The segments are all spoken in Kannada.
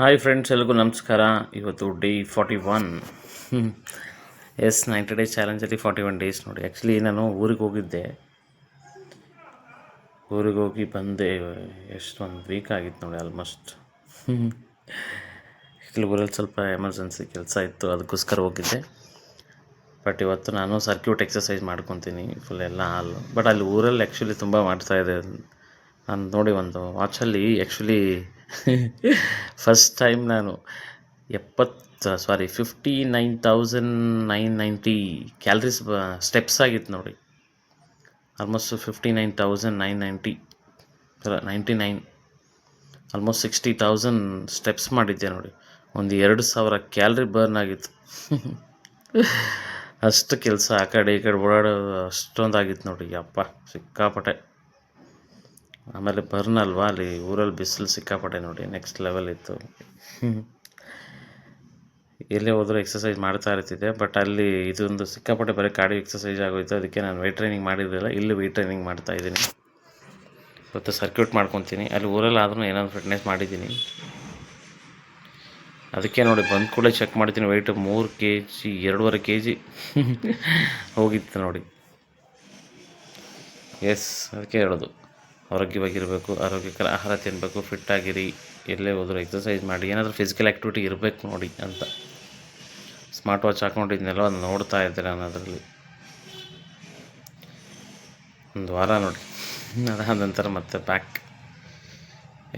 ಹಾಯ್ ಫ್ರೆಂಡ್ಸ್ ಎಲ್ರಿಗೂ ನಮಸ್ಕಾರ. ಇವತ್ತು day forty one S ninety days ಚಾಲೆಂಜಲ್ಲಿ forty one days ನೋಡಿ. ಆ್ಯಕ್ಚುಲಿ ನಾನು ಊರಿಗೆ ಹೋಗಿದ್ದೆ. ಊರಿಗೆ ಹೋಗಿ ಬಂದೆ ಎಷ್ಟೊಂದು ವೀಕ್ ಆಗಿತ್ತು ನೋಡಿ ಆಲ್ಮೋಸ್ಟ್ ಆ್ಯಕ್ಚುಲಿ ಊರಲ್ಲಿ ಸ್ವಲ್ಪ ಎಮರ್ಜೆನ್ಸಿ ಕೆಲಸ ಇತ್ತು, ಅದಕ್ಕೋಸ್ಕರ ಹೋಗಿದ್ದೆ. ಬಟ್ ಇವತ್ತು ನಾನು ಸರ್ಕ್ಯೂಟ್ ಎಕ್ಸಸೈಸ್ ಮಾಡ್ಕೊತೀನಿ ಫುಲ್ ಎಲ್ಲ ಹಾಲು. ಬಟ್ ಅಲ್ಲಿ ಊರಲ್ಲಿ ಆ್ಯಕ್ಚುಲಿ ತುಂಬ ಮಾಡ್ತಾಯಿದೆ ನಾನು ನೋಡಿ ಒಂದು ವಾಚಲ್ಲಿ ಆ್ಯಕ್ಚುಲಿ ಫಸ್ಟ್ ಟೈಮ್ ನಾನು ಎಪ್ಪತ್ತು sorry fifty nine thousand nine ninety calories ಬ ಸ್ಟೆಪ್ಸ್ ಆಗಿತ್ತು ನೋಡಿ. Almost fifty nine thousand nine ninety ಅಲ್ಲ ninety nine almost sixty thousand steps ಮಾಡಿದ್ದೆ ನೋಡಿ. ಒಂದು ಎರಡು ಸಾವಿರ ಕ್ಯಾಲ್ರಿ ಬರ್ನ್ ಆಗಿತ್ತು. ಅಷ್ಟು ಕೆಲಸ ಆ ಕಡೆ ಈ ಕಡೆ ಓಡಾಡೋದು ಅಷ್ಟೊಂದಾಗಿತ್ತು ನೋಡಿ ಅಪ್ಪ ಸಿಕ್ಕಾಪಟ್ಟೆ. ಆಮೇಲೆ ಬರ್ನ್ ಅಲ್ವಾ ಅಲ್ಲಿ ಊರಲ್ಲಿ ಬಿಸಿಲು ಸಿಕ್ಕಾಪಟ್ಟೆ ನೋಡಿ ನೆಕ್ಸ್ಟ್ ಲೆವೆಲ್ ಇತ್ತು. ಎಲ್ಲೇ ಹೋದರೂ ಎಕ್ಸಸೈಸ್ ಮಾಡ್ತಾ ಇರ್ತಿದ್ದೆ ಬಟ್ ಅಲ್ಲಿ ಇದೊಂದು ಸಿಕ್ಕಾಪಟ್ಟೆ ಬರೀ ಕಾರ್ಡಿಯೋ ಎಕ್ಸಸೈಸ್ ಆಗೋಯ್ತು. ಅದಕ್ಕೆ ನಾನು ವೆಯ್ಟ್ ಟ್ರೈನಿಂಗ್ ಮಾಡಿದ್ದಿಲ್ಲ ಇಲ್ಲಿ ವೆಯ್ಟ್ ಟ್ರೈನಿಂಗ್ ಮಾಡ್ತಾ ಇದ್ದೀನಿ. ಇವತ್ತು ಸರ್ಕ್ಯೂಟ್ ಮಾಡ್ಕೊತೀನಿ. ಅಲ್ಲಿ ಊರಲ್ಲಿ ಆದ್ರೂ ಏನಾದ್ರು ಫಿಟ್ನೆಸ್ ಮಾಡಿದ್ದೀನಿ. ಅದಕ್ಕೆ ನೋಡಿ, ಬಂದ ಕೂಡಲೇ ಚೆಕ್ ಮಾಡ್ತೀನಿ ವೆಯ್ಟ್ ಮೂರು ಕೆ ಜಿ ಎರಡೂವರೆ ಕೆ ಜಿ ಹೋಗಿತ್ತು ನೋಡಿ. ಎಸ್ ಅದಕ್ಕೆ ಹೇಳೋದು. ಆರೋಗ್ಯವಾಗಿರಬೇಕು, ಆರೋಗ್ಯಕರ ಆಹಾರ ತಿನ್ನಬೇಕು ಫಿಟ್ಟಾಗಿರಿ ಎಲ್ಲೇ ಹೋದರೂ ಎಕ್ಸಸೈಸ್ ಮಾಡಿ, ಏನಾದರೂ ಫಿಸಿಕಲ್ ಆ್ಯಕ್ಟಿವಿಟಿ ಇರಬೇಕು ನೋಡಿ ಅಂತ. ಸ್ಮಾರ್ಟ್ ವಾಚ್ ಹಾಕೊಂಡಿದ್ನೆಲ್ಲ ಅದು ನೋಡ್ತಾ ಇದ್ದೆ ನಾನು ಅದರಲ್ಲಿ ಒಂದು ವಾರ ನೋಡಿ. ಅದಾದ ನಂತರ ಮತ್ತೆ ಬ್ಯಾಕ್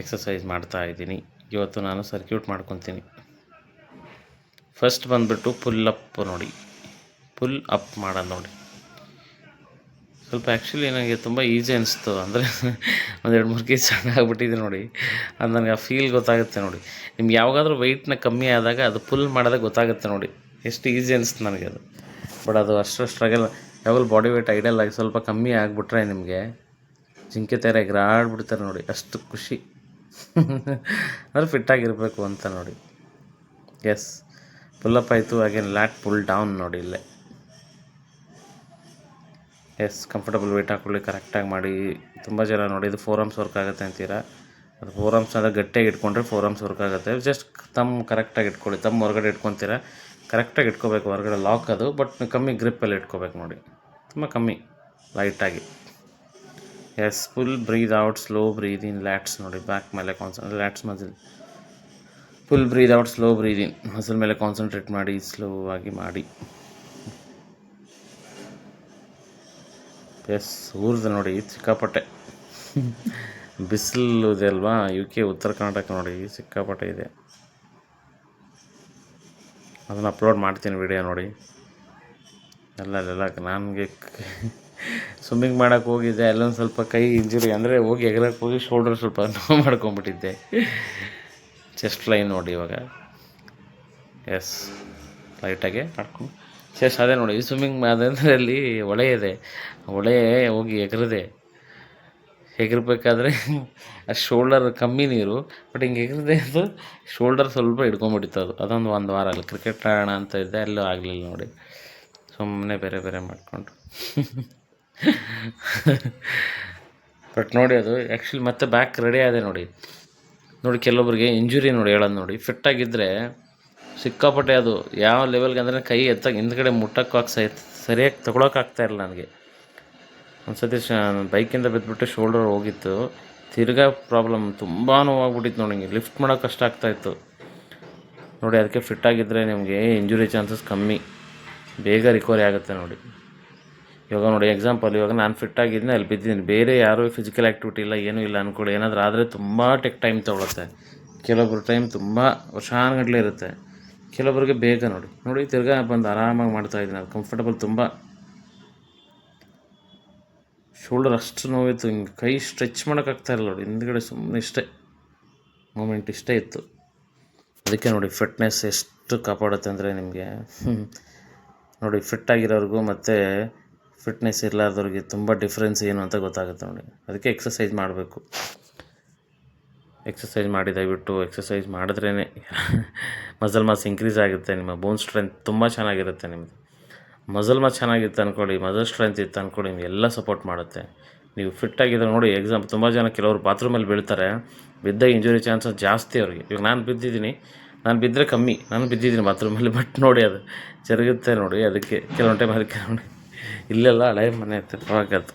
ಎಕ್ಸಸೈಸ್ ಮಾಡ್ತಾ ಇದ್ದೀನಿ. ಇವತ್ತು ನಾನು ಸರ್ಕ್ಯೂಟ್ ಮಾಡ್ಕೊತೀನಿ. ಫಸ್ಟ್ ಬಂದುಬಿಟ್ಟು ಪುಲ್ ಅಪ್ ನೋಡಿ. ಪುಲ್ ಅಪ್ ಮಾಡೋದು ನೋಡಿ. ಸ್ವಲ್ಪ ಆ್ಯಕ್ಚುಲಿ ನನಗೆ ತುಂಬ ಈಸಿ ಅನಿಸ್ತು. ಅಂದರೆ ಒಂದು ಎರಡು ಮೂರು ಕೆ ಜಿ ಸಣ್ಣ ಆಗಿಬಿಟ್ಟಿದೆ ನೋಡಿ. ಅದು ನನಗೆ ಆ ಫೀಲ್ ಗೊತ್ತಾಗುತ್ತೆ ನೋಡಿ. ನಿಮ್ಗೆ ಯಾವಾಗಾದರೂ ವೆಯ್ಟ್ನ ಕಮ್ಮಿ ಆದಾಗ ಅದು ಪುಲ್ ಮಾಡಿದಾಗ ಗೊತ್ತಾಗುತ್ತೆ ನೋಡಿ. ಎಷ್ಟು ಈಸಿ ಅನಿಸ್ತು ನನಗೆ ಅದು. ಬಟ್ ಅದು ಅಷ್ಟು ಸ್ಟ್ರಗಲ್ ಯಾವಾಗಲೂ ಬಾಡಿ ವೆಯ್ಟ್ ಐಡಲ್ ಆಗಿ ಸ್ವಲ್ಪ ಕಮ್ಮಿ ಆಗಿಬಿಟ್ರೆ ನಿಮಗೆ ಜಿಂಕೆ ಥರ ಎಗರಾಡ್ಬಿಡ್ತಾರೆ ನೋಡಿ. ಅಷ್ಟು ಖುಷಿ. ಅಂದರೆ ಫಿಟ್ಟಾಗಿರಬೇಕು ಅಂತ ನೋಡಿ. ಎಸ್ ಪುಲ್ಲಪ್ ಆಯಿತು ಹಾಗೇನು ಲ್ಯಾಟ್ ಪುಲ್ ಡೌನ್ ನೋಡಿ ಇಲ್ಲೇ. ಎಸ್ ಕಂಫರ್ಟಬಲ್ ವೇಟ್ ಹಾಕ್ಕೊಳ್ಳಿ ಕರೆಕ್ಟಾಗಿ ಮಾಡಿ. ತುಂಬ ಜನ ನೋಡಿ, ಇದು ಫೋರ್ ವರ್ಕ್ ಆಗುತ್ತೆ ಅಂತೀರಾ? ಅದು ಫೋರ್ ಅಂದರೆ ಗಟ್ಟಿಯಾಗಿ ಇಟ್ಕೊಂಡ್ರೆ ಫೋರ್ ವರ್ಕ್ ಆಗುತ್ತೆ. ಜಸ್ಟ್ ತಮ್ಮ ಕರೆಕ್ಟಾಗಿ ಇಟ್ಕೊಳ್ಳಿ. ತಮ್ಮ ಹೊರಗಡೆ ಇಟ್ಕೊತೀರಾ? ಕರೆಕ್ಟಾಗಿ ಇಟ್ಕೋಬೇಕು, ಹೊರಗಡೆ ಲಾಕ್ ಅದು ಬಟ್ ಕಮ್ಮಿ ಗ್ರಿಪ್ಪಲ್ಲಿ ಇಟ್ಕೋಬೇಕು ನೋಡಿ. ತುಂಬ ಕಮ್ಮಿ ಲೈಟಾಗಿ yes full breathe out slow breathe in lats ನೋಡಿ ಬ್ಯಾಕ್ ಮೇಲೆ ಕಾನ್ಸನ್ lats muscle full breathe out slow breathe in muscle ಮೇಲೆ ಕಾನ್ಸಂಟ್ರೇಟ್ ಮಾಡಿ ಸ್ಲೋ ಆಗಿ ಮಾಡಿ. ಎಸ್ ಊರ್ದು ನೋಡಿ ಸಿಕ್ಕಾಪಟ್ಟೆ. ಬಿಸಿಲು ಇದೆ ಅಲ್ವಾ? ಯು ಕೆ ಉತ್ತರ ಕರ್ನಾಟಕ ನೋಡಿ ಸಿಕ್ಕಾಪಟ್ಟೆ ಇದೆ. ಅದನ್ನು ಅಪ್ಲೋಡ್ ಮಾಡ್ತೀನಿ ವಿಡಿಯೋ ನೋಡಿ. ಎಲ್ಲ ಅಲ್ಲೆಲ್ಲ ನನಗೆ ಸ್ವಿಮ್ಮಿಂಗ್ ಮಾಡೋಕ್ಕೆ ಹೋಗಿದ್ದೆ. ಅಲ್ಲೊಂದು ಸ್ವಲ್ಪ ಕೈ ಇಂಜುರಿ ಅಂದರೆ ಹೋಗಿ ಎಗರಕ್ಕೆ ಹೋಗಿ ಶೋಲ್ಡರ್ ಸ್ವಲ್ಪ ನೋವು ಮಾಡ್ಕೊಂಬಿಟ್ಟಿದ್ದೆ ಚೆಸ್ಟ್ ಲೈನ್ ನೋಡಿ ಇವಾಗ. ಎಸ್ ಲೈಟಾಗೆ ಮಾಡ್ಕೊಂಡು ಚೆಸ್ಟ್ ಅದೇ ನೋಡಿ ಸ್ವಿಮ್ಮಿಂಗ್ ಅದರಲ್ಲಿ ಹೊಳೆ ಇದೆ. ಹೊಳೆ ಹೋಗಿ ಎಗರದೆ ಎಗರಬೇಕಾದ್ರೆ ಶೋಲ್ಡರ್ ಕಮ್ಮಿ ನೀರು ಬಟ್ ಹಿಂಗೆ ಎಗರದೆ ಅದು ಶೋಲ್ಡರ್ ಸ್ವಲ್ಪ ಹಿಡ್ಕೊಂಬಿಟ್ಟಿತ್ತು ಅದು. ಅದೊಂದು ಒಂದು ವಾರ ಅಲ್ಲಿ ಕ್ರಿಕೆಟ್ ಆಡೋಣ ಅಂತ ಇದ್ದೆ ಅಲ್ಲೂ ಆಗಲಿಲ್ಲ ನೋಡಿ. ಸುಮ್ಮನೆ ಬೇರೆ ಬೇರೆ ಮಾಡಿಕೊಂಡು. ಬಟ್ ನೋಡಿ ಅದು ಆ್ಯಕ್ಚುಲಿ ಮತ್ತೆ ಬ್ಯಾಕ್ ರೆಡಿ ಆದೆ ನೋಡಿ. ನೋಡಿ ಕೆಲವೊಬ್ಬರಿಗೆ ಇಂಜುರಿ ನೋಡಿ ಹೇಳೋದು ನೋಡಿ. ಫಿಟ್ಟಾಗಿದ್ದರೆ ಸಿಕ್ಕಾಪಟ್ಟೆ ಅದು ಯಾವ ಲೆವೆಲ್ಗೆ ಅಂದರೆ ಕೈ ಎತ್ತಾಗ ಹಿಂದ್ಗಡೆ ಮುಟ್ಟಕ್ಕೆ ಸೈ ಸರಿಯಾಗಿ ತೊಗೊಳಕ್ಕಾಗ್ತಾ ಇಲ್ಲ ನನಗೆ. ಒಂದು ಸತಿ ಬೈಕಿಂದ ಬಿದ್ದುಬಿಟ್ಟು ಶೋಲ್ಡರ್ ಹೋಗಿತ್ತು. ತಿರ್ಗಾ ಪ್ರಾಬ್ಲಮ್ ತುಂಬ ನೋವಾಗ್ಬಿಟ್ಟಿತ್ತು ನೋಡಿ ಲಿಫ್ಟ್ ಮಾಡೋಕೆ ಕಷ್ಟ ಆಗ್ತಾಯಿತ್ತು ನೋಡಿ, ಅದಕ್ಕೆ ಫಿಟ್ ಆಗಿದ್ದರೆ ನಿಮಗೆ ಇಂಜುರಿ ಚಾನ್ಸಸ್ ಕಮ್ಮಿ. ಬೇಗ ರಿಕವರಿ ಆಗುತ್ತೆ ನೋಡಿ. ಇವಾಗ ನೋಡಿ ಎಕ್ಸಾಂಪಲ್ ಇವಾಗ ನಾನು ಫಿಟ್ಟಾಗಿದ್ದೀನಿ ಅಲ್ಲಿ ಬಿದ್ದೀನಿ. ಬೇರೆ ಯಾರೂ ಫಿಸಿಕಲ್ ಆ್ಯಕ್ಟಿವಿಟಿ ಇಲ್ಲ, ಏನೂ ಇಲ್ಲ ಅಂದ್ಕೊಳ್ಳಿ ಏನಾದರೂ ಆದರೆ ತುಂಬ ಟೆಕ್ ಟೈಮ್ ತೊಗೊಳುತ್ತೆ. ಕೆಲವೊಬ್ಬರು ಟೈಮ್ ತುಂಬ ವರ್ಷಾನುಗಟ್ಟಲೆ ಇರುತ್ತೆ. ಕೆಲವೊಬ್ರಿಗೆ ಬೇಗ ನೋಡಿ. ನೋಡಿ, ತಿರ್ಗಾ ಬಂದು ಆರಾಮಾಗಿ ಮಾಡ್ತಾಯಿದ್ದೀನಿ ಅದು ಕಂಫರ್ಟಬಲ್ ತುಂಬ. ಶೋಲ್ಡರ್ ಅಷ್ಟು ನೋವಿತ್ತು. ಹಿಂಗೆ ಕೈ ಸ್ಟ್ರೆಚ್ ಮಾಡೋಕ್ಕಾಗ್ತಾ ಇಲ್ಲ ನೋಡಿ. ಹಿಂದ್ಗಡೆ ಸುಮ್ಮನೆ ಇಷ್ಟೇ. ಮೂಮೆಂಟ್ ಇಷ್ಟೇ ಇತ್ತು. ಅದಕ್ಕೆ ನೋಡಿ ಫಿಟ್ನೆಸ್ ಎಷ್ಟು ಕಾಪಾಡುತ್ತೆ ಅಂದರೆ ನಿಮಗೆ. ನೋಡಿ ಫಿಟ್ ಆಗಿರೋರಿಗೂ ಮತ್ತು ಫಿಟ್ನೆಸ್ ಇರಲಾರ್ದವ್ರಿಗೆ ತುಂಬ ಡಿಫ್ರೆನ್ಸ್ ಏನು ಅಂತ ಗೊತ್ತಾಗುತ್ತೆ ನೋಡಿ. ಅದಕ್ಕೆ ಎಕ್ಸಸೈಸ್ ಮಾಡಬೇಕು. ಎಕ್ಸಸೈಸ್ ಮಾಡಿ, ದಯವಿಟ್ಟು ಎಕ್ಸಸೈಸ್ ಮಾಡಿದ್ರೇ ಮಸಲ್ ಮಾಸ್ ಇನ್ಕ್ರೀಸ್ ಆಗುತ್ತೆ, ನಿಮ್ಮ ಬೋನ್ ಸ್ಟ್ರೆಂತ್ ತುಂಬ ಚೆನ್ನಾಗಿರುತ್ತೆ ನಿಮ್ಮದು ಮಸಲ್ ಮಾಸ್ ಚೆನ್ನಾಗಿತ್ತು ಅಂದ್ಕೊಳ್ಳಿ ಮಸಲ್ ಸ್ಟ್ರೆಂತ್ ಇತ್ತು ಅಂದ್ಕೊಳ್ಳಿ ಎಲ್ಲ ಸಪೋರ್ಟ್ ಮಾಡುತ್ತೆ. ನೀವು ಫಿಟ್ ಆಗಿದ್ರೆ ನೋಡಿ ಎಕ್ಸಾಮ್ ತುಂಬ ಜನ ಕೆಲವರು ಬಾತ್ರೂಮಲ್ಲಿ ಬೀಳ್ತಾರೆ, ಬಿದ್ದ ಇಂಜುರಿ ಚಾನ್ಸಸ್ ಜಾಸ್ತಿ ಅವ್ರಿಗೆ. ಇವಾಗ ನಾನು ಬಿದ್ದಿದ್ದೀನಿ, ನಾನು ಬಿದ್ದರೆ ಕಮ್ಮಿ, ನಾನು ಬಿದ್ದಿದ್ದೀನಿ ಬಾತ್ರೂಮಲ್ಲಿ ಬಟ್ ನೋಡಿ ಅದು ಜರುಗುತ್ತೆ ನೋಡಿ, ಅದಕ್ಕೆ ಕೆಲವೊಂದು ಟೈಮ್ ಅದಕ್ಕೆ ನೋಡಿ. ಇಲ್ಲೆಲ್ಲ ಹಳೆ ಮನೆ ಇತ್ತು ಅವಾಗದು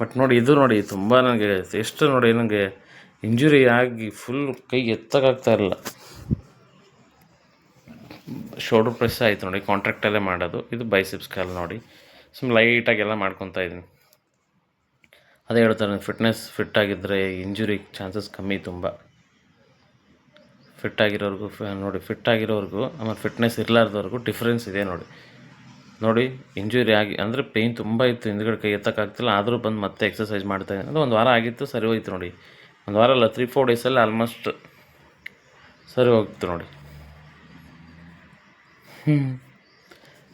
ಬಟ್ ನೋಡಿ, ಇದು ನೋಡಿ, ತುಂಬ ನನಗೆ, ಎಷ್ಟು ನೋಡಿ ನನಗೆ ಇಂಜುರಿ ಆಗಿ ಫುಲ್ ಕೈ ಎತ್ತಕ್ಕಾಗ್ತಾ ಇರಲಿಲ್ಲ. ಶೋಲ್ಡ್ರ್ ಪ್ರೆಸ್ ಆಯಿತು ನೋಡಿ ಕಾಂಟ್ರಾಕ್ಟಲ್ಲೇ ಮಾಡೋದು. ಇದು ಬೈಸಿಪ್ಸ್ ಕಾಲ್ ನೋಡಿ. ಸುಮ್ಮನೆ ಲೈಟಾಗೆಲ್ಲ ಮಾಡ್ಕೊತಾ ಇದ್ದೀನಿ. ಅದೇ ಹೇಳ್ತಾರೆ ಫಿಟ್ನೆಸ್ ಫಿಟ್ ಆಗಿದ್ದರೆ ಇಂಜುರಿ ಚಾನ್ಸಸ್ ಕಮ್ಮಿ ತುಂಬ. ಫಿಟ್ ಆಗಿರೋರ್ಗು ನೋಡಿ ಫಿಟ್ ಆಗಿರೋರ್ಗು, ಆಮೇಲೆ ಫಿಟ್ನೆಸ್ ಇರಲಾರ್ದವ್ರಿಗೂ ಡಿಫ್ರೆನ್ಸ್ ಇದೆ ನೋಡಿ. ನೋಡಿ ಇಂಜುರಿ ಆಗಿ, ಅಂದರೆ ಪೇಯ್ನ್ ತುಂಬ ಇತ್ತು, ಹಿಂದ್ಗಡೆ ಕೈ ಎತ್ತಕ್ಕಾಗ್ತಿಲ್ಲ, ಆದರೂ ಬಂದು ಮತ್ತೆ ಎಕ್ಸಸೈಸ್ ಮಾಡ್ತಾ ಇದ್ದೀನಿ. ಅದು ಒಂದು ವಾರ ಆಗಿತ್ತು, ಸರಿ ಹೋಯ್ತು ನೋಡಿ. ಒಂದು ವಾರ ಅಲ್ಲ ತ್ರೀ ಫೋರ್ ಡೇಸಲ್ಲಿ ಆಲ್ಮೋಸ್ಟ್ ಸರಿ ಹೋಗ್ತು ನೋಡಿ.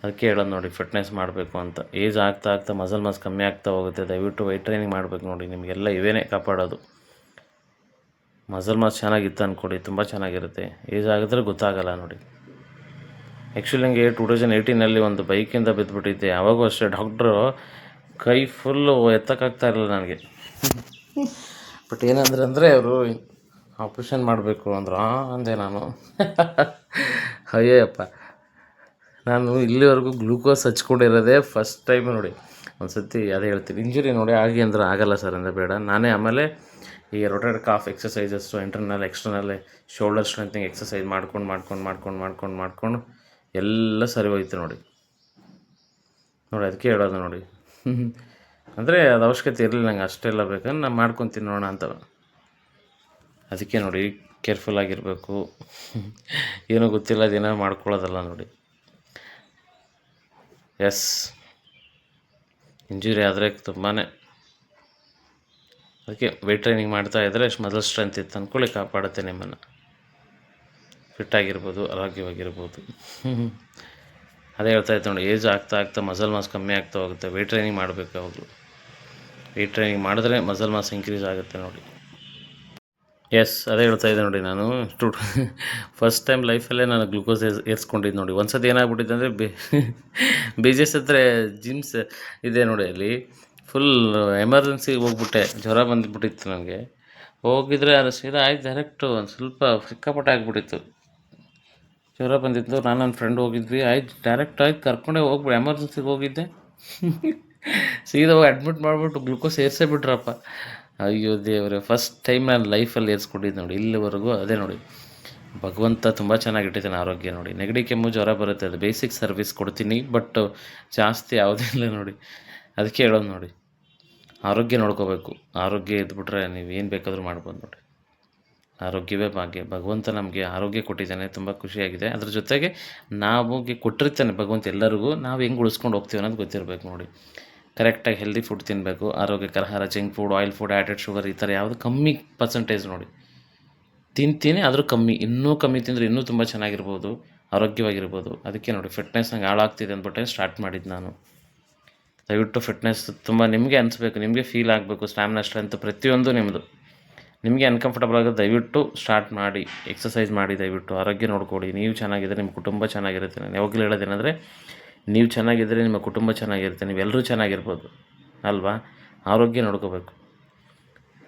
ಅದಕ್ಕೆ ಹೇಳೋದು ನೋಡಿ ಫಿಟ್ನೆಸ್ ಮಾಡಬೇಕು ಅಂತ. ಏಜ್ ಆಗ್ತಾ ಆಗ್ತಾ ಮಸಲ್ ಮಾಸ್ ಕಮ್ಮಿ ಆಗ್ತಾ ಹೋಗುತ್ತೆ. ದಯವಿಟ್ಟು ವೈಟ್ ಟ್ರೈನಿಂಗ್ ಮಾಡಬೇಕು ನೋಡಿ ನಿಮಗೆಲ್ಲ ಇವೇನೇ ಕಾಪಾಡೋದು. ಮಸಲ್ ಮಾಸ್ ಚೆನ್ನಾಗಿತ್ತು ಅಂದ್ಕೊಡಿ ತುಂಬ ಚೆನ್ನಾಗಿರುತ್ತೆ. ಏಜ್ ಆಗಿದ್ರೆ ಗೊತ್ತಾಗಲ್ಲ ನೋಡಿ. ಆ್ಯಕ್ಚುಲಿ ನನಗೆ ಟೂ ತೌಸಂಡ್ ಏಯ್ಟೀನಲ್ಲಿ ಒಂದು ಬೈಕಿಂದ ಬಿದ್ದುಬಿಟ್ಟಿದ್ದೆ ಯಾವಾಗೂ ಅಷ್ಟೇ ಡಾಕ್ಟ್ರು ಕೈ ಫುಲ್ಲು ಎತ್ತಕ್ಕಾಗ್ತಾ ಇರಲಿಲ್ಲ ನನಗೆ. ಬಟ್ ಏನಂದ್ರೆ ಅಂದರೆ ಅವರು ಆಪ್ರೇಷನ್ ಮಾಡಬೇಕು ಅಂದ್ರೆ ಅಂದೆ ನಾನು. ಅಯ್ಯಪ್ಪ ನಾನು ಇಲ್ಲಿವರೆಗೂ ಗ್ಲೂಕೋಸ್ ಹಚ್ಕೊಂಡಿರೋದೇ ಫಸ್ಟ್ ಟೈಮ್ ನೋಡಿ. ಒಂದು ಸತಿ ಅದೇ ಹೇಳ್ತೀನಿ. ಇಂಜುರಿ ನೋಡಿ ಆಗಿ ಅಂದ್ರೆ ಆಗಲ್ಲ ಸರ್ ಅಂದರೆ ಬೇಡ. ನಾನೇ ಆಮೇಲೆ ಈ rotate calf exercises internal external shoulder strengthening exercise ಮಾಡ್ಕೊಂಡು ಮಾಡ್ಕೊಂಡು ಮಾಡ್ಕೊಂಡು ಮಾಡ್ಕೊಂಡು ಮಾಡ್ಕೊಂಡು ಎಲ್ಲ ಸರಿ ಹೋಯ್ತು ನೋಡಿ. ನೋಡಿ, ಅದಕ್ಕೆ ಹೇಳೋದು ನೋಡಿ. ಅಂದರೆ ಅದು ಅವಶ್ಯಕತೆ ಇರಲಿಲ್ಲ, ನಂಗೆ ಅಷ್ಟೆಲ್ಲ ಬೇಕಂದ್ರೆ ನಾನು ಮಾಡ್ಕೊತೀನಿ ನೋಡೋಣ ಅಂತ. ಅದಕ್ಕೆ ನೋಡಿ ಕೇರ್ಫುಲ್ ಆಗಿರಬೇಕು. ಏನೂ ಗೊತ್ತಿಲ್ಲ ದಿನ ಮಾಡ್ಕೊಳ್ಳೋದಲ್ಲ ನೋಡಿ. ಎಸ್ ಇಂಜುರಿ ಆದರೆ ತುಂಬಾ ಅದಕ್ಕೆ ವೆಯ್ಟ್ ಟ್ರೈನಿಂಗ್ ಮಾಡ್ತಾ ಇದ್ದರೆ ಅಷ್ಟು ಮೊದಲು ಸ್ಟ್ರೆಂತ್ ಇತ್ತು ಅಂದ್ಕೊಳ್ಳಿ ಕಾಪಾಡುತ್ತೆ ನಿಮ್ಮನ್ನು. ಫಿಟ್ ಆಗಿರ್ಬೋದು, ಆರೋಗ್ಯವಾಗಿರ್ಬೋದು. ಅದೇ ಹೇಳ್ತಾ ಇತ್ತು ನೋಡಿ ಏಜ್ ಆಗ್ತಾ ಆಗ್ತಾ ಮಸಲ್ ಮಾಸ್ ಕಮ್ಮಿ ಆಗ್ತಾ ಹೋಗುತ್ತೆ. ವೆಯ್ಟ್ ಟ್ರೈನಿಂಗ್ ಮಾಡಬೇಕು ಯಾವಾಗಲೂ. ವೆಯ್ಟ್ ಟ್ರೈನಿಂಗ್ ಮಾಡಿದ್ರೆ ಮಸಲ್ ಮಾಸ್ ಇನ್ಕ್ರೀಸ್ ಆಗುತ್ತೆ ನೋಡಿ. ಎಸ್ ಅದೇ ಹೇಳ್ತಾ ಇದ್ದೆ ನೋಡಿ ನಾನು. ಟು ಫಸ್ಟ್ ಟೈಮ್ ಲೈಫಲ್ಲೇ ನಾನು ಗ್ಲುಕೋಸ್ ಏರ್ಸ್ ಏರ್ಸ್ಕೊಂಡಿದ್ದು ನೋಡಿ. ಒಂದು ಸತಿ ಏನಾಗ್ಬಿಟ್ಟಿದೆ ಅಂದರೆ ಬಿ ಜಿ ಹತ್ರ ಜಿಮ್ಸ್ ಇದೆ ನೋಡಿ ಅಲ್ಲಿ. ಫುಲ್ ಎಮರ್ಜೆನ್ಸಿಗೆ ಹೋಗ್ಬಿಟ್ಟೆ. ಜ್ವರ ಬಂದುಬಿಟ್ಟಿತ್ತು ನನಗೆ. ಹೋಗಿದ್ರೆ ಅದು ಸೀದಾ ಆಯ್ತು ಡೈರೆಕ್ಟು ಒಂದು ಸ್ವಲ್ಪ ಸಿಕ್ಕಾಪಟ್ಟೆ ಆಗಿಬಿಟ್ಟಿತ್ತು. ಜ್ವರ ಬಂದಿತ್ತು. ನಾನು ನನ್ನ ಫ್ರೆಂಡ್ ಹೋಗಿದ್ವಿ. ಆಯ್ತು ಡೈರೆಕ್ಟ್ ಆಯ್ತು ಕರ್ಕೊಂಡೇ ಹೋಗ್ಬಿಡಿ. ಎಮರ್ಜೆನ್ಸಿಗೆ ಹೋಗಿದ್ದೆ. ಸೀದಾ ಹೋಗಿ ಅಡ್ಮಿಟ್ ಮಾಡಿಬಿಟ್ಟು ಗ್ಲುಕೋಸ್ ಏರ್ಸೇ ಬಿಟ್ರಪ್ಪ. ಅಯ್ಯೋ ದೇವರೇ ಫಸ್ಟ್ ಟೈಮ್ ನಾನು ಲೈಫಲ್ಲಿ ಏರ್ಸ್ಕೊಂಡಿದ್ದು ನೋಡಿ, ಇಲ್ಲಿವರೆಗೂ ಅದೇ ನೋಡಿ. ಭಗವಂತ ತುಂಬ ಚೆನ್ನಾಗಿಟ್ಟಿದ್ದಾನೆ ಆರೋಗ್ಯ ನೋಡಿ. ನೆಗಡಿ, ಕೆಮ್ಮು, ಜ್ವರ ಬರುತ್ತೆ, ಅದು ಬೇಸಿಕ್ ಸರ್ವಿಸ್ ಕೊಡ್ತೀನಿ ಬಟ್ ಜಾಸ್ತಿ ಯಾವುದೇ ಇಲ್ಲ ನೋಡಿ. ಅದಕ್ಕೆ ಹೇಳೋದು ನೋಡಿ. ಆರೋಗ್ಯ ನೋಡ್ಕೋಬೇಕು. ಆರೋಗ್ಯ ಇದ್ಬಿಟ್ರೆ ನೀವು ಏನು ಬೇಕಾದರೂ ಮಾಡ್ಬೋದು ನೋಡಿ. ಆರೋಗ್ಯವೇ ಭಾಗ್ಯ. ಭಗವಂತ ನಮಗೆ ಆರೋಗ್ಯ ಕೊಟ್ಟಿದ್ದಾನೆ, ತುಂಬ ಖುಷಿಯಾಗಿದೆ. ಅದ್ರ ಜೊತೆಗೆ ನಾವು ಕೊಟ್ಟಿರ್ತಾನೆ ಭಗವಂತ ಎಲ್ಲರಿಗೂ, ನಾವು ಹೆಂಗೆ ಉಳಿಸ್ಕೊಂಡು ಹೋಗ್ತೀವಿ ಅನ್ನೋದು ಗೊತ್ತಿರಬೇಕು ನೋಡಿ. ಕರೆಕ್ಟಾಗಿ ಹೆಲ್ದಿ ಫುಡ್ ತಿನ್ನಬೇಕು ಆರೋಗ್ಯಕರ ಆಹಾರ junk food oil food added sugar ಈ ಥರ ಯಾವುದು ಕಮ್ಮಿ ಪರ್ಸೆಂಟೇಜ್ ನೋಡಿ. ತಿಂತೀನಿ, ಆದರೂ ಕಮ್ಮಿ. ಇನ್ನೂ ಕಮ್ಮಿ ತಿಂದರೆ ಇನ್ನೂ ತುಂಬ ಚೆನ್ನಾಗಿರ್ಬೋದು, ಆರೋಗ್ಯವಾಗಿರ್ಬೋದು. ಅದಕ್ಕೆ ನೋಡಿ ಫಿಟ್ನೆಸ್ ನಂಗೆ ಹಾಳಾಗ್ತಿದೆ ಅಂದ್ಬಿಟ್ಟೆ ಸ್ಟಾರ್ಟ್ ಮಾಡಿದ್ದು ನಾನು. ದಯವಿಟ್ಟು ಫಿಟ್ನೆಸ್ ತುಂಬ ನಿಮಗೆ ಅನಿಸ್ಬೇಕು, ನಿಮಗೆ ಫೀಲ್ ಆಗಬೇಕು ಸ್ಟ್ಯಾಮಿನಾ ಸ್ಟ್ರೆಂತ್ ಪ್ರತಿಯೊಂದು ನಿಮ್ಮದು ನಿಮಗೆ ಅನ್ಕಂಫರ್ಟಬಲ್ ಆಗೋದು ದಯವಿಟ್ಟು ಸ್ಟಾರ್ಟ್ ಮಾಡಿ ಎಕ್ಸಸೈಸ್ ಮಾಡಿ ದಯವಿಟ್ಟು, ಆರೋಗ್ಯ ನೋಡ್ಕೊಳ್ಳಿ. ನೀವು ಚೆನ್ನಾಗಿದ್ದರೆ ನಿಮ್ಮ ಕುಟುಂಬ ಚೆನ್ನಾಗಿರುತ್ತೆ. ನಾನು ಯಾವಾಗಲೂ ಹೇಳೋದೇನೆಂದರೆ ನೀವು ಚೆನ್ನಾಗಿದ್ದರೆ ನಿಮ್ಮ ಕುಟುಂಬ ಚೆನ್ನಾಗಿರುತ್ತೆ ನೀವೆಲ್ಲರೂ ಚೆನ್ನಾಗಿರ್ಬೋದು, ಅಲ್ವಾ? ಆರೋಗ್ಯ ನೋಡ್ಕೋಬೇಕು.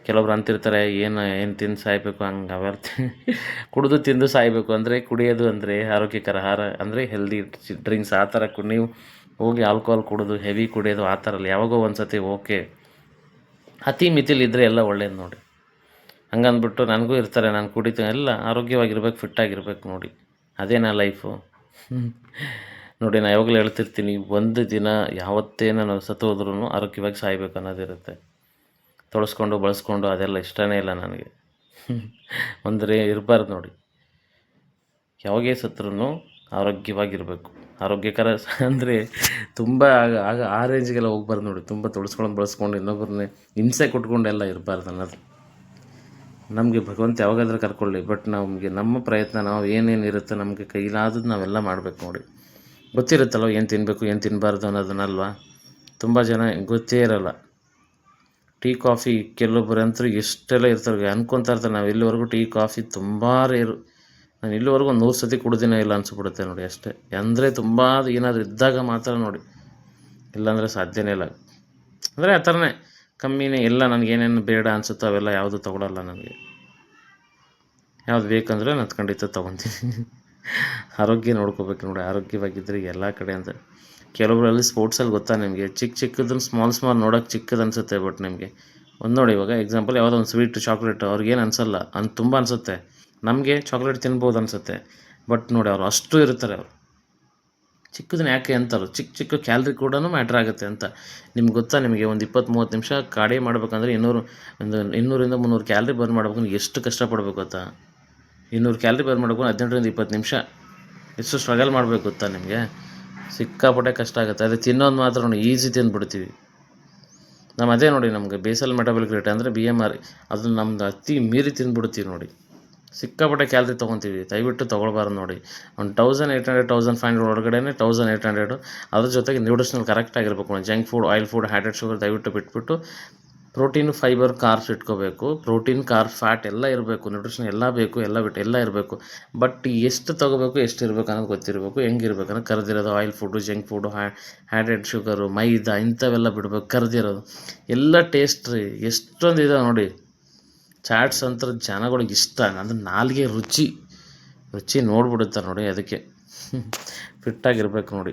ಕೆಲವೊಬ್ರು ಅಂತಿರ್ತಾರೆ, ಏನು ಏನು ತಿಂದು ಸಾಯಬೇಕು? ಹಂಗೆ ಅವೆಲ್ಲ ಕುಡಿದು ತಿಂದು ಸಾಯಬೇಕು ಅಂದರೆ ಕುಡಿಯೋದು ಅಂದರೆ ಆರೋಗ್ಯಕರ ಆಹಾರ ಅಂದರೆ ಹೆಲ್ದಿ ಡ್ರಿಂಕ್ಸ್ ಆ ಥರ ನೀವು ಹೋಗಿ ಆಲ್ಕೋಹಾಲ್ ಕುಡಿದು ಹೆವಿ ಕುಡಿಯೋದು ಆ ಥರ ಯಾವಾಗೋ ಒಂದು ಸತಿ ಓಕೆ. ಅತಿ ಮಿತಿಲಿದ್ದರೆ ಎಲ್ಲ ಒಳ್ಳೇದು ನೋಡಿ. ಹಂಗಂದ್ಬಿಟ್ಟು ನನಗೂ ಇರ್ತಾರೆ, ನಾನು ಕುಡಿತೀನಿ ಎಲ್ಲ ಆರೋಗ್ಯವಾಗಿರ್ಬೇಕು ಫಿಟ್ಟಾಗಿರ್ಬೇಕು ನೋಡಿ. ಅದೇನಾ ಲೈಫು ನೋಡಿ ನಾನು ಯಾವಾಗಲೂ ಹೇಳ್ತಿರ್ತೀನಿ, ಒಂದು ದಿನ ಯಾವತ್ತೇ ನಾನು ಸತ್ತು ಹೋದ್ರೂ ಆರೋಗ್ಯವಾಗಿ ಸಾಯ್ಬೇಕು ಅನ್ನೋದಿರುತ್ತೆ. ತೊಳಸ್ಕೊಂಡು, ಬಳಸ್ಕೊಂಡು ಅದೆಲ್ಲ ಇಷ್ಟನೇ ಇಲ್ಲ ನನಗೆ. ಅಂದರೆ ಇರಬಾರ್ದು ನೋಡಿ. ಯಾವಾಗೇ ಸತ್ರೂ ಆರೋಗ್ಯವಾಗಿರಬೇಕು. ಆರೋಗ್ಯಕರ ಅಂದರೆ ತುಂಬ ಆಗ ಆಗ ಆ ರೇಂಜ್ಗೆಲ್ಲ ಹೋಗ್ಬಾರ್ದು ನೋಡಿ. ತುಂಬ ತೊಳಸ್ಕೊಂಡು, ಬಳಸ್ಕೊಂಡು ಇನ್ನೊಬ್ಬರನ್ನೇ ಹಿಂಸೆ ಕೊಟ್ಕೊಂಡೆಲ್ಲ ಇರಬಾರ್ದು ಅನ್ನೋದು. ನಮಗೆ ಭಗವಂತ ಯಾವಾಗಾದ್ರೂ ಕರ್ಕೊಳ್ಳಿ, ಬಟ್ ನಮಗೆ ನಮ್ಮ ಪ್ರಯತ್ನ ನಾವು ಏನೇನು ಇರುತ್ತೋ ನಮಗೆ ಕೈಲಾದದ್ದು ನಾವೆಲ್ಲ ಮಾಡಬೇಕು ನೋಡಿ. ಗೊತ್ತಿರುತ್ತಲ್ವ ಏನು ತಿನ್ನಬೇಕು ಏನು ತಿನ್ನಬಾರ್ದು ಅನ್ನೋದನ್ನಲ್ವಾ? ತುಂಬ ಜನ ಗೊತ್ತೇ ಇರಲ್ಲ. ಟೀ, ಕಾಫಿ ಕೆಲವೊಬ್ಬರು ಅಂತೂ ಎಷ್ಟೆಲ್ಲ ಇರ್ತಾರೆ ಅನ್ಕೊತಾ ಇರ್ತಾರೆ. ನಾವು ಇಲ್ಲಿವರೆಗೂ ಟೀ, ಕಾಫಿ ತುಂಬ ರೇರು. ನಾನು ಇಲ್ಲಿವರೆಗೂ ಒಂದು ನೂರು ಸತಿ ಕುಡಿದಿನೇ ಇಲ್ಲ ಅನ್ಸ್ಬಿಡುತ್ತೆ ನೋಡಿ ಅಷ್ಟೇ. ಅಂದರೆ ತುಂಬ ಏನಾದರೂ ಇದ್ದಾಗ ಮಾತ್ರ ನೋಡಿ. ಇಲ್ಲಾಂದರೆ ಸಾಧ್ಯನೇ ಇಲ್ಲ. ಅಂದರೆ ಆ ಥರನೇ ಕಮ್ಮಿನೇ ಇಲ್ಲ ನನಗೇನೇನು ಬೇಡ ಅನಿಸುತ್ತೋ ಅವೆಲ್ಲ ಯಾವುದು ತೊಗೊಳಲ್ಲ ನನಗೆ. ಯಾವ್ದು ಬೇಕಂದ್ರೆ ನಾನು ಖಂಡಿತ ತೊಗೊತೀನಿ. ಆರೋಗ್ಯ ನೋಡ್ಕೋಬೇಕು ನೋಡಿ ಆರೋಗ್ಯವಾಗಿದ್ದರೆ ಎಲ್ಲ ಕಡೆ ಅಂತ. ಕೆಲವರಲ್ಲಿ ಸ್ಪೋರ್ಟ್ಸಲ್ಲಿ ಗೊತ್ತಾ ನಿಮಗೆ? ಚಿಕ್ಕ ಚಿಕ್ಕದನ್ನು ಸ್ಮಾಲ್ ಸ್ಮಾಲ್ ನೋಡೋಕೆ ಚಿಕ್ಕದು ಅನಿಸುತ್ತೆ ಬಟ್ ನಿಮಗೆ. ಒಂದು ನೋಡಿ ಇವಾಗ ಎಕ್ಸಾಂಪಲ್ ಯಾವುದೋ ಒಂದು ಸ್ವೀಟ್ ಚಾಕ್ಲೇಟ್ ಅವ್ರಿಗೇನು ಅನಿಸಲ್ಲ ಅಂತ ತುಂಬ ಅನಿಸುತ್ತೆ. ನಮಗೆ ಚಾಕ್ಲೇಟ್ ತಿನ್ಬೋದು ಅನಿಸುತ್ತೆ. ಬಟ್ ನೋಡಿ ಅವರು ಅಷ್ಟು ಇರ್ತಾರೆ ಅವರು. ಚಿಕ್ಕದನ್ನ ಯಾಕೆ ಅಂತಾರೆ? ಚಿಕ್ಕ ಚಿಕ್ಕ ಕ್ಯಾಲ್ರಿ ಕೂಡ ಮ್ಯಾಟ್ರ್ ಆಗುತ್ತೆ ಅಂತ. ನಿಮ್ಗೆ ಗೊತ್ತಾ ನಿಮಗೆ ಒಂದು ಇಪ್ಪತ್ತು ಮೂವತ್ತು ನಿಮಿಷ ಕಾಡಿ ಮಾಡಬೇಕಂದ್ರೆ ಇನ್ನೂರು, ಒಂದು ಇನ್ನೂರಿಂದ ಮುನ್ನೂರು ಕ್ಯಾಲ್ರಿ ಬರ್ನ್ ಮಾಡ್ಬೇಕಂದ್ರೆ ಎಷ್ಟು ಕಷ್ಟಪಡ್ಬೇಕು ಗೊತ್ತಾ? ಇನ್ನೂರು ಕ್ಯಾಲ್ರಿ ಬರ್ನ್ ಮಾಡಬೇಕು ಹದಿನೆಂಟರಿಂದ ಇಪ್ಪತ್ತು ನಿಮಿಷ. ಎಷ್ಟು ಸ್ಟ್ರಗಲ್ ಮಾಡಬೇಕು ಗೊತ್ತಾ ನಿಮಗೆ? ಸಿಕ್ಕಾಪಟ್ಟೆ ಕಷ್ಟ ಆಗುತ್ತೆ. ಅದೇ ತಿನ್ನೋದು ಮಾತ್ರ ಈಸಿ ತಿಂದ್ಬಿಡ್ತೀವಿ. ನಮ್ಮ ಅದೇ ನೋಡಿ ನಮಗೆ ಬೇಸಲ್ ಮೆಟಬಲಿಕ್ ರೇಟ್ ಅಂದರೆ ಬಿ ಎಂ ಆರ್ ಅದನ್ನು ನಮ್ದು ಅತಿ ಮೀರಿ ತಿಂದ್ಬಿಡ್ತೀವಿ ನೋಡಿ. ಸಿಕ್ಕಾಪಟ್ಟೆ ಕ್ಯಾಲ್ರಿ ತೊಗೊತೀವಿ. ದಯವಿಟ್ಟು ತೊಗೊಳ್ಬಾರ್ದು ನೋಡಿ. ಒಂದು thousand eight hundred thousand five hundred ಒಳಗಡೆ ತೌಸಂಡ್ ಏಯ್ಟ್ ಹಂಡ್ರೆಡು ಅದ್ರ ಜೊತೆಗೆ ನ್ಯೂಟ್ರಿಷನಲ್ ಕರೆಕ್ಟ್ ಆಗಿರಬೇಕು. Junk food oil food added sugar ದಯವಿಟ್ಟು ಬಿಟ್ಬಿಟ್ಟು ಪ್ರೋಟೀನ್, ಫೈಬರ್, ಕಾರ್ಬ್ಸ್ ಇಟ್ಕೋಬೇಕು. ಪ್ರೋಟೀನ್ ಕಾರ್ಬ್ ಫ್ಯಾಟ್ ಎಲ್ಲ ಇರಬೇಕು. ನ್ಯೂಟ್ರಿಷನ್ ಎಲ್ಲ ಬೇಕು. ಎಲ್ಲ ಬಿಟ್ಟು ಎಲ್ಲ ಇರಬೇಕು. ಬಟ್ ಎಷ್ಟು ತೊಗೋಬೇಕು, ಎಷ್ಟು ಇರಬೇಕು ಅನ್ನೋದು ಗೊತ್ತಿರಬೇಕು. ಹೆಂಗಿರ್ಬೇಕು ಅನ್ನೋದು ಕರೆದಿರೋದು. Oil food junk food added sugar, maida ಇಂಥವೆಲ್ಲ ಬಿಡಬೇಕು. ಕರೆದಿರೋದು. ಎಲ್ಲ ಟೇಸ್ಟ್ ರೀ. ಎಷ್ಟೊಂದು ಇದೆ ನೋಡಿ. ಚಾಟ್ಸ್ ಅಂತ ಜನಗಳಿಗೆ ಇಷ್ಟ. ಅಂದರೆ ನಾಲ್ಗೆ ರುಚಿ. ರುಚಿ ನೋಡ್ಬಿಡುತ್ತಾರೆ ನೋಡಿ ಅದಕ್ಕೆ. ಫಿಟ್ಟಾಗಿರ್ಬೇಕು ನೋಡಿ.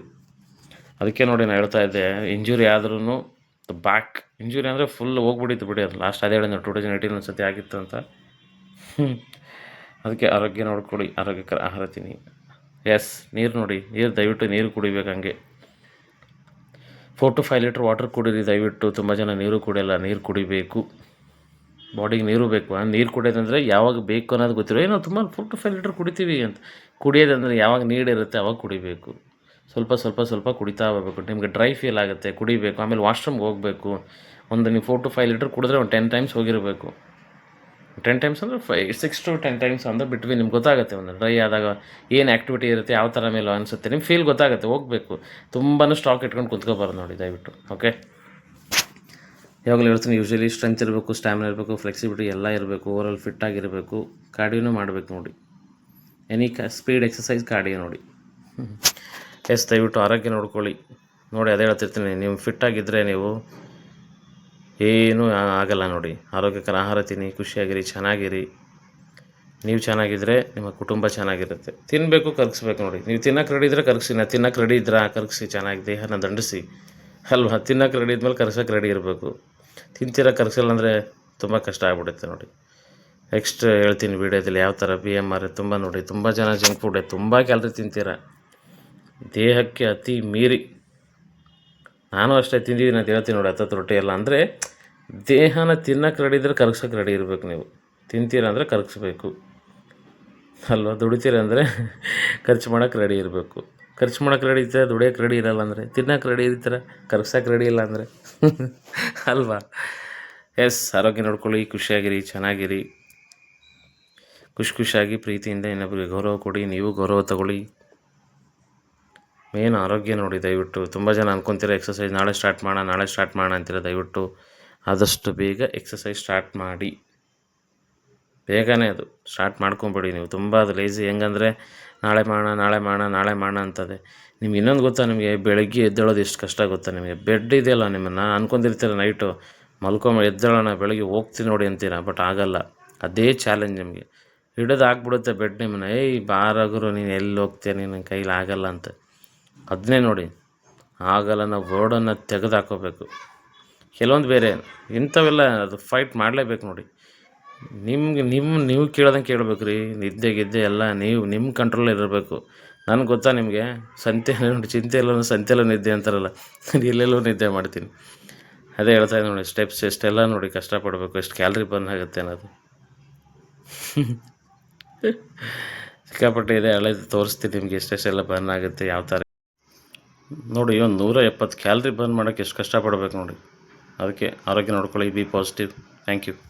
ಅದಕ್ಕೆ ನೋಡಿ ನಾನು ಹೇಳ್ತಾ ಇದ್ದೆ. ಇಂಜುರಿ ಆದ್ರೂ ಬ್ಯಾಕ್ ಇಂಜುರಿ ಅಂದರೆ ಫುಲ್ ಹೋಗ್ಬಿಟ್ಟಿತ್ತು ಬಿಡಿ ಅದು. ಲಾಸ್ಟ್ ಅದೇ ಹೇಳಿದ್ರು ಟೂ ತೌಸಂಡ್ ಏಯ್ಟೀನ್ ಒಂದು ಆಗಿತ್ತು ಅಂತ. ಅದಕ್ಕೆ ಆರೋಗ್ಯ ನೋಡ್ಕೊಳ್ಳಿ, ಆರೋಗ್ಯಕರ ಆಹಾರ ತಿನ್ನಿ. ಎಸ್ ನೀರು ನೋಡಿ, ನೀರು ದಯವಿಟ್ಟು ನೀರು ಕುಡಿಬೇಕು ಹಂಗೆ. Four to five litre water ಕುಡೀರಿ ದಯವಿಟ್ಟು, ತುಂಬ ಜನ ನೀರು ಕುಡಿಯಲ್ಲ, ನೀರು ಕುಡಿಬೇಕು. ಬಾಡಿಗೆ ನೀರು ಬೇಕು ನೀರು ಕುಡಿಯೋದಂದರೆ ಯಾವಾಗ ಬೇಕು ಅನ್ನೋದು ಗೊತ್ತಿರೋ ಏನೋ ತುಂಬ ಫೋರ್ ಟು ಫೈವ್ ಲೀಟ್ರ್ ಕುಡಿತೀವಿ ಅಂತ. ಕುಡಿಯೋದಂದರೆ ಯಾವಾಗ ನೀಡಿರುತ್ತೆ ಅವಾಗ ಕುಡಿಬೇಕು. ಸ್ವಲ್ಪ ಸ್ವಲ್ಪ ಸ್ವಲ್ಪ ಕುಡಿತಾ ಹೋಗಬೇಕು. ನಿಮಗೆ ಡ್ರೈ ಫೀಲ್ ಆಗುತ್ತೆ, ಕುಡಿಬೇಕು, ಆಮೇಲೆ ವಾಶ್ರೂಮ್ಗೆ ಹೋಗಬೇಕು. ಒಂದು ನೀವು ಫೋರ್ ಟು ಫೈವ್ ಲೀಟ್ರ್ ಕುಡಿದ್ರೆ ಒಂದು ಟೆನ್ ಟೈಮ್ಸ್ ಹೋಗಿರಬೇಕು. ಟೆನ್ ಟೈಮ್ಸ್ ಅಂದರೆ five six to ten times ಅಂದರೆ ಬಿಟ್ವಿ ನಿಮ್ಗೆ ಗೊತ್ತಾಗುತ್ತೆ ಒಂದು ಡ್ರೈ ಆದಾಗ ಏನು ಆ್ಯಕ್ಟಿವಿಟಿ ಇರುತ್ತೆ, ಯಾವ ಥರ ಮೇಲೆ ಅನಿಸುತ್ತೆ, ನಿಮ್ಗೆ ಫೀಲ್ ಗೊತ್ತಾಗುತ್ತೆ, ಹೋಗಬೇಕು. ತುಂಬಾ ಸ್ಟಾಕ್ ಇಟ್ಕೊಂಡು ಕುತ್ಕೋಬಾರ್ದು ನೋಡಿ, ದಯವಿಟ್ಟು ಓಕೆ ಯಾವಾಗಲೂ ಹೇಳ್ತೀನಿ ಯೂಶಲಿ ಸ್ಟ್ರೆಂತ್ ಇರಬೇಕು ಸ್ಟ್ಯಾಮಿನ ಇರಬೇಕು ಫ್ಲೆಕ್ಸಿಬಿಲಿಟಿ ಎಲ್ಲ ಇರಬೇಕು ಓವರಾಲ್ ಫಿಟ್ ಆಗಿರಬೇಕು ಕಾರ್ಡಿಯೋನೂ ಮಾಡಬೇಕು ನೋಡಿ. ಎನಿ ಸ್ಪೀಡ್ ಎಕ್ಸಸೈಸ್ ಕಾರ್ಡಿಯೋ ನೋಡಿ. ಎಸ್, ದಯವಿಟ್ಟು ಆರೋಗ್ಯ ನೋಡ್ಕೊಳ್ಳಿ. ನೋಡಿ, ಅದೇ ಹೇಳ್ತಿರ್ತೀನಿ, ನೀವು ಫಿಟ್ಟಾಗಿದ್ದರೆ ನೀವು ಏನೂ ಆಗಲ್ಲ ನೋಡಿ. ಆರೋಗ್ಯಕರ ಆಹಾರ ತಿನ್ನಿ, ಖುಷಿಯಾಗಿರಿ, ಚೆನ್ನಾಗಿರಿ. ನೀವು ಚೆನ್ನಾಗಿದ್ದರೆ ನಿಮ್ಮ ಕುಟುಂಬ ಚೆನ್ನಾಗಿರುತ್ತೆ. ತಿನ್ನಬೇಕು ಕರಗಿಸ್ಬೇಕು ನೋಡಿ. ನೀವು ತಿನ್ನೋಕೆ ರೆಡಿ ಇದ್ದರೆ ಕರಗಿಸಿ, ನಾ ತಿನ್ನೋಕೆ ರೆಡಿ ಇದ್ರಾ ಕರ್ಗಿಸಿ, ಚೆನ್ನಾಗಿ ದೇಹನ ದಂಡಿಸಿ. ಅಲ್ವಾ? ತಿನ್ನೋಕೆ ರೆಡಿ ಇದ್ಮೇಲೆ ಕರ್ಸೋಕೆ ರೆಡಿ ಇರಬೇಕು. ತಿಂತೀರ ಕರ್ಸಲ್ಲ ಅಂದರೆ ತುಂಬ ಕಷ್ಟ ಆಗ್ಬಿಡುತ್ತೆ ನೋಡಿ. ನೆಕ್ಸ್ಟ್ ಹೇಳ್ತೀನಿ ವೀಡಿಯೋದಲ್ಲಿ ಯಾವ ಥರ ಬಿ ಎಂ ಆರ್ ತುಂಬ ನೋಡಿ. ತುಂಬ ಜನ ಜಂಕ್ ಫುಡ್ ತುಂಬ ಕ್ಯಾಲ್ರಿ ತಿಂತೀರ. ದೇಹಕ್ಕೆ ಅತಿ ಮೀರಿ. ನಾನು ಅಷ್ಟೇ ತಿಂದಿದ್ದೀನಿ ಅಂತ ಹೇಳ್ತೀನಿ ನೋಡಿ ಹತ್ತತ್ತು ರೊಟ್ಟಿ ಎಲ್ಲ. ಅಂದರೆ ದೇಹನ ತಿನ್ನಕ್ಕೆ ರೆಡಿ ಇದ್ದರೆ ಕರಗ್ಸೋಕೆ ರೆಡಿ ಇರಬೇಕು ನೀವು. ತಿಂತೀರ ಅಂದರೆ ಕರಗಿಸ್ಬೇಕು. ಅಲ್ವಾ? ದುಡಿತೀರ ಅಂದರೆ ಖರ್ಚು ಮಾಡೋಕೆ ರೆಡಿ ಇರಬೇಕು. ಖರ್ಚು ಮಾಡೋಕೆ ರೆಡಿ ಇರ್ತಾರೆ ದುಡಿಯೋಕೆ ರೆಡಿ ಇರಲ್ಲ ಅಂದರೆ. ತಿನ್ನಕ್ಕೆ ರೆಡಿ ಇರ್ತಾರೆ ಕರ್ಗ್ಸೋಕೆ ರೆಡಿ ಇಲ್ಲ ಅಂದರೆ. ಅಲ್ವಾ? ಎಸ್ ಆರೋಗ್ಯ ನೋಡ್ಕೊಳ್ಳಿ, ಖುಷಿಯಾಗಿರಿ, ಚೆನ್ನಾಗಿರಿ. ಖುಷಿ ಖುಷಿಯಾಗಿ ಪ್ರೀತಿಯಿಂದ ಇನ್ನೊಬ್ಬರಿಗೆ ಗೌರವ ಕೊಡಿ, ನೀವು ಗೌರವ ತಗೊಳ್ಳಿ. ಮೇನ್ ಆರೋಗ್ಯ ನೋಡಿ ದಯವಿಟ್ಟು. ತುಂಬ ಜನ ಅನ್ಕೊಂತೀರ ಎಕ್ಸಸೈಸ್ ನಾಳೆ ಸ್ಟಾರ್ಟ್ ಮಾಡೋಣ ನಾಳೆ ಸ್ಟಾರ್ಟ್ ಮಾಡೋಣ ಅಂತೀರ ದಯವಿಟ್ಟು. ಆದಷ್ಟು ಬೇಗ ಎಕ್ಸಸೈಸ್ ಸ್ಟಾರ್ಟ್ ಮಾಡಿ. ಬೇಗನೆ ಅದು. ಸ್ಟಾರ್ಟ್ ಮಾಡ್ಕೊಂಬಿಡಿ ನೀವು. ತುಂಬ ಅದು ಲೇಸಿ ಹೆಂಗಂದರೆ, ನಾಳೆ ಮಾಡೋಣ ನಾಳೆ ಮಾಡೋಣ ನಾಳೆ ಮಾಡೋಣ ಅಂತದೆ. ನಿಮ್ಗೆ ಇನ್ನೊಂದು ಗೊತ್ತಾ? ನಿಮಗೆ ಬೆಳಗ್ಗೆ ಎದ್ದೇಳೋದು ಎಷ್ಟು ಕಷ್ಟ ಗೊತ್ತಾ ನಿಮಗೆ? ಬೆಡ್ ಇದೆಯಲ್ಲ ನಿಮ್ಮನ್ನು? ಅನ್ಕೊಂಡಿರ್ತೀರ ನೈಟು ಮಲ್ಕೊಂಬ ಎದ್ದೇಳೋಣ, ಬೆಳಗ್ಗೆ ಹೋಗ್ತೀನಿ ನೋಡಿ ಅಂತೀರ? ಬಟ್ ಆಗಲ್ಲ. ಅದೇ ಚಾಲೆಂಜ್ ನಿಮಗೆ. ಹಿಡಿದಾಗ್ಬಿಡುತ್ತೆ ಬೆಡ್ ನಿಮ್ಮನ್ನ. ಏಯ್ ಬಾರಗುರು ನೀನು ಎಲ್ಲಿ ಹೋಗ್ತೀಯ? ನಿನ್ನ ಕೈಲಿ ಆಗಲ್ಲ ಅಂತ. ಅದನ್ನೇ ನೋಡಿ. ಆಗಲ್ಲ ನಾವು ಬೋರ್ಡನ್ನು ತೆಗೆದು ಹಾಕೋಬೇಕು ಕೆಲವೊಂದು ಬೇರೆ ಇಂಥವೆಲ್ಲ ಅದು ಫೈಟ್ ಮಾಡಲೇಬೇಕು ನೋಡಿ. ನಿಮ್ಗೆ ನಿಮ್ಮ ನೀವು ಕೇಳೋದಂಗೆ ಕೇಳಬೇಕು ರೀ ನಿದ್ದೆ ಗಿದ್ದೆ ಎಲ್ಲ ನೀವು ನಿಮ್ಮ ಕಂಟ್ರೋಲ್ ಇರಬೇಕು. ನನಗೆ ಗೊತ್ತಾ ನಿಮಗೆ? ಸಂತೆ ನೋಡಿ, ಚಿಂತೆ ಇಲ್ಲ ಸಂತೆಲ್ಲ ನಿದ್ದೆ ಅಂತಾರಲ್ಲ. ಎಲ್ಲೆಲ್ಲೂ ನಿದ್ದೆ ಮಾಡ್ತೀನಿ. ಅದೇ ಹೇಳ್ತಾ ಇದ್ದೀನಿ ನೋಡಿ ಸ್ಟೆಪ್ಸ್ ಎಷ್ಟೆಲ್ಲ ನೋಡಿ ಕಷ್ಟಪಡಬೇಕು, ಎಷ್ಟು ಕ್ಯಾಲ್ರಿ ಬರ್ನ್ ಆಗುತ್ತೆ ಅನ್ನೋದು. ಸಿಕ್ಕಾಪಟ್ಟೆ ಇದೆ ಹಳೆ ತೋರಿಸ್ತೀನಿ ನಿಮಗೆ ಎಷ್ಟೆಷ್ಟೆಲ್ಲ ಬರ್ನ್ ಆಗುತ್ತೆ, ಯಾವ ಥರ ನೋಡಿ, ಒಂದು ನೂರ ಎಪ್ಪತ್ತು ಕ್ಯಾಲ್ರಿ ಬರ್ನ್ ಮಾಡೋಕ್ಕೆ ಎಷ್ಟು ಕಷ್ಟಪಡ್ಬೇಕು ನೋಡಿ. ಅದಕ್ಕೆ ಆರೋಗ್ಯ ನೋಡ್ಕೊಳ್ಳಿ, ಬಿ ಪಾಸಿಟಿವ್. Thank you.